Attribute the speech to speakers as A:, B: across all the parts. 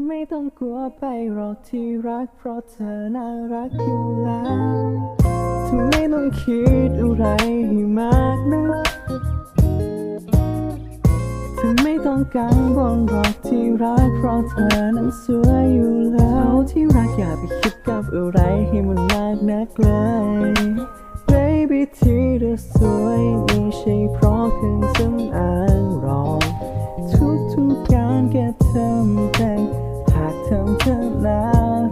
A: จะไม่ต้องกลัวไปหรอกที่รัก เพราะเธอน่ารักอยู่แล้วเธอไม่ต้องคิดอะไรให้มากนะเธอไม่ต้องกังวลหรอกที่รัก เพราะเธอนั้นสวยอยู่แล้วที่รักอย่าไปคิดกับอะไรให้มันมากนักเลย Baby ที่เธอสวยไม่ใช่เพราะเครื่องสำอางหรอกทุกทุกางแค่ทำแต่ง เธอน่า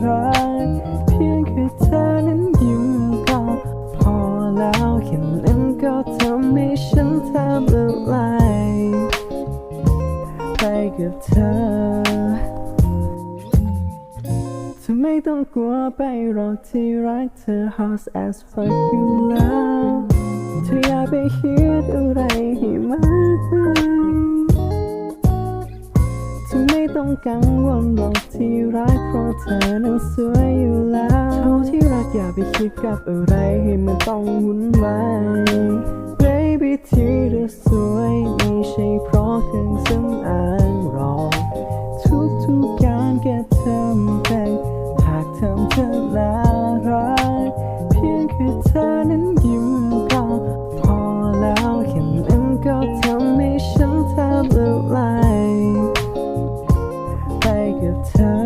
A: รักเพียงแค่เธอนั้นยิ้มก็พอแล้วแค่นั้นก็ทำให้ฉันแทบละลายไปกับเธอเธอไม่ต้องกลัวไปหรอกที่รักเธอ hot as fuck อยู่แล้วเธออย่าไปคิดอะไรให้มา ต้องกังวลหรอกที่รักเพราะเธอนั้นสวยอยู่แล้วเท่าที่รักอย่าไปคิดกับอะไรให้มันต้องวุ่นวาย Baby ที่เธอสวยไม่ใช่ กับเธอ